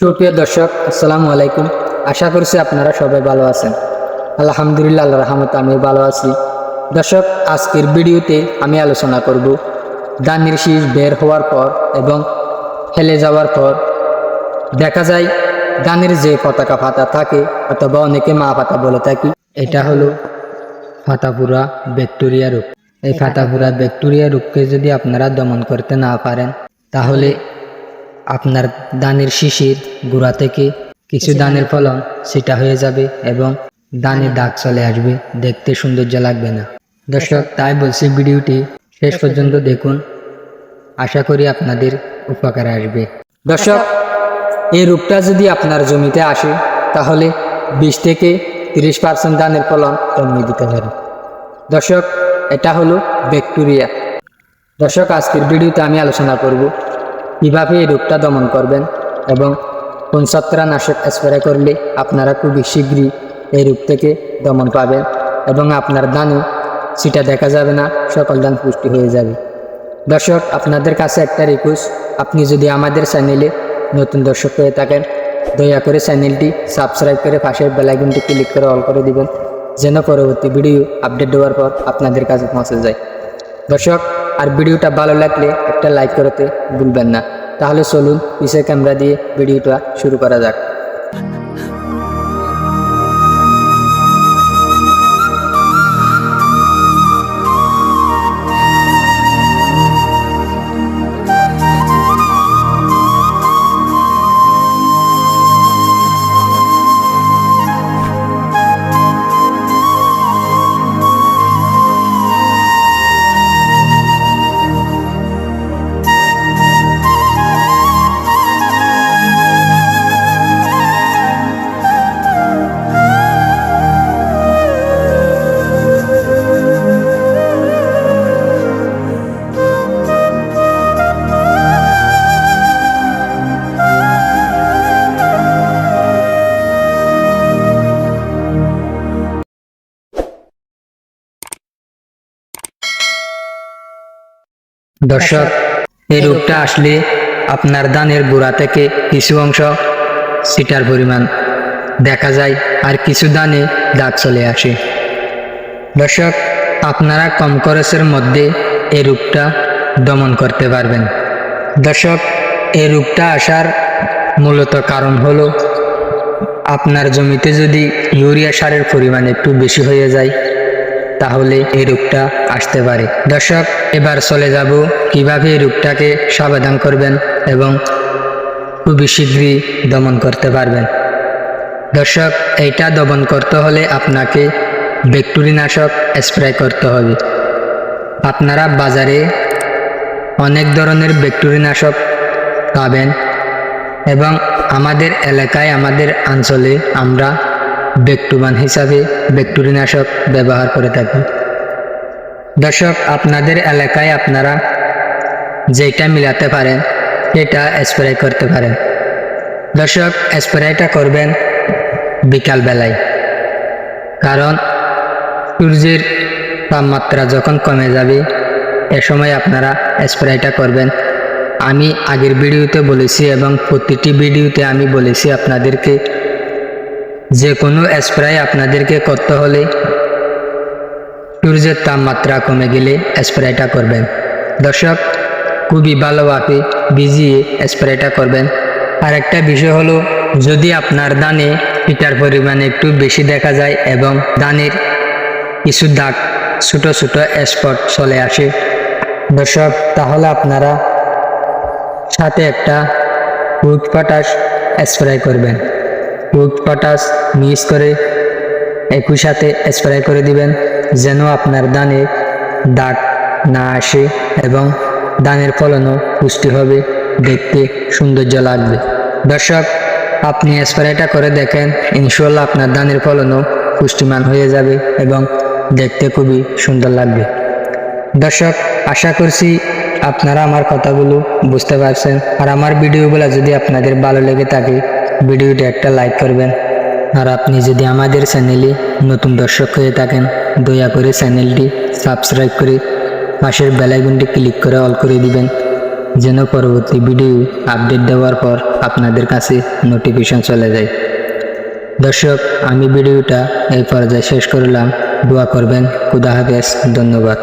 সুপ্রিয় দর্শক, আসসালামু আলাইকুম। আশা করছি আপনারা সবাই ভালো আছেন। আলহামদুলিল্লাহ আল্লাহ রহমত আমি ভালো আছি। দর্শক, আজকের ভিডিওতে আমি আলোচনা করব দানির শীষ বের হওয়ার পর এবং ফেলে যাওয়ার পর। দেখা যায়, দানের যে পতাকা ফাতা থাকে অথবা অনেকে মা পাতা বলে থাকি, এটা হলো ফাতাপুরা ব্যাকটেরিয়া রোগ। এই ফাতাপুরা ব্যাকটেরিয়া রোগকে যদি আপনারা দমন করতে না পারেন, তাহলে আপনার দানের শিশির গোড়া থেকে কিছু দানের ফলন সেটা হয়ে যাবে এবং দানে দাগ চলে আসবে। দেখতে সৌন্দর্য লাগবে না। দর্শক তাই বলছি ভিডিওটি শেষ পর্যন্ত দেখুন। আশা করি আপনাদের উপকারে আসবে। দর্শক এই রূপটা যদি আপনার জমিতে আসে তাহলে বিশ থেকে তিরিশ পার্সেন্ট ধানের ফলন কমিয়ে দিতে পারে। দর্শক এটা হলো ব্যাকটেরিয়া। দর্শক আজকের ভিডিওতে আমি আলোচনা করব কীভাবে এই রোগটা দমন করবেন এবং কোন ছত্রানাশক স্প্রে করলে আপনারা খুবই শীঘ্রই এই রোগ থেকে দমন পাবেন এবং আপনার দানে, সেটা দেখা যাবে না, সকল দান পুষ্টি হয়ে যাবে। দর্শক, আপনাদের কাছে একটা রিকোয়েস্ট আপনি যদি আমাদের চ্যানেলে নতুন দর্শক হয়ে থাকেন, দয়া করে চ্যানেলটি সাবস্ক্রাইব করে পাশের বেলাইকনটি ক্লিক করে অল করে দিবেন, যেন পরবর্তী ভিডিও আপডেট দেওয়ার পর আপনাদের কাছে পৌঁছে যায়। দর্শক আর ভিডিওটা ভালো লাগলে একটা লাইক করতে ভুলবেন না। তাহলে চলুন পিসের ক্যামেরা দিয়ে ভিডিওটা শুরু করা যাক। দর্শক, এই রোগটা আসলে আপনার দানের গোড়া থেকে কিছু অংশ সিটার পরিমাণ। দেখা যায় আর কিছু দানে দাগ চলে আসে। দর্শক, আপনারা কম খরচের মধ্যে এই রোগটা দমন করতে পারবেন। দর্শক, এই রোগটা আসার মূলত কারণ হলো, আপনার জমিতে যদি ইউরিয়া সারের পরিমাণ একটু বেশি হয়ে যায় তাহলে এই রোগটা আসতে পারে। দর্শক, এবার চলে যাব কীভাবে এই রোগটাকে সাবধান করবেন এবং খুবই শীঘ্রই দমন করতে পারবেন। দর্শক, এইটা দমন করতে হলে আপনাকে ব্যাকটেরিয়ানাশক স্প্রে করতে হবে। আপনারা বাজারে অনেক ধরনের ব্যাকটেরিয়ানাশক পাবেন এবং আমাদের এলাকায়, আমাদের অঞ্চলে আমরা ব্যাকটুবান হিসাবে ব্যাকটেরিয়ানাশক ব্যবহার করে থাকি। দর্শক, আপনাদের এলাকায় আপনারা যেটা মিলাতে পারেন সেটা স্প্রে করতে পারেন। দর্শক স্প্রেটা করবেন বিকাল বেলায় কারণ সূর্যের তাপমাত্রা যখন কমে যাবে, এ সময় আপনারা স্প্রেটা করবেন। আমি আগের ভিডিওতে বলেছি এবং প্রতিটি ভিডিওতে আমি বলেছি আপনাদেরকে যে কোনো স্প্রে আপনাদেরকে করতে হলে সূর্যের তাপমাত্রা কমে গেলে স্প্রেটা করবেন। দর্শক, খুবই ভালোভাবে ভিজিয়ে স্প্রেটা করবেন। আর একটা বিষয় হলো, যদি আপনার দানে পিটার পরিমাণ একটু বেশি দেখা যায় এবং দানের কিছু দাগ ছোটো ছোটো স্পট চলে আসে, দর্শক, তাহলে আপনারা সাথে একটা পটাশ স্প্রে করবেন। রুট পটাশ মিক্স করে একই সাথে স্প্রে করে দিবেন, যেন আপনার দানে দাগ না আসে এবং দানের ফলনও পুষ্টি হবে, দেখতে সৌন্দর্য লাগবে। দর্শক, আপনি স্প্রেটা করে দেখেন ইনশাল্লাহ আপনার দানের ফলনও পুষ্টিমান হয়ে যাবে এবং দেখতে খুবই সুন্দর লাগবে। দর্শক, আশা করছি আপনারা আমার কথাগুলো বুঝতে পারছেন। আর আমার ভিডিওগুলো যদি আপনাদের ভালো লেগে থাকে ভিডিওটি একটা লাইক করবেন। আর আপনি যদি আমাদের চ্যানেলে নতুন দর্শক হয়ে থাকেন, দয়া করে চ্যানেলটি সাবস্ক্রাইব করে পাশের বেলাইকনটি ক্লিক করে অল করে দিবেন, যেন পরবর্তী ভিডিও আপডেট দেওয়ার পর আপনাদের কাছে নোটিফিকেশন চলে যায়। দর্শক, আমি ভিডিওটা এই পর্যায়ে শেষ করলাম। দোয়া করবেন। খুদা হাফেজ। ধন্যবাদ।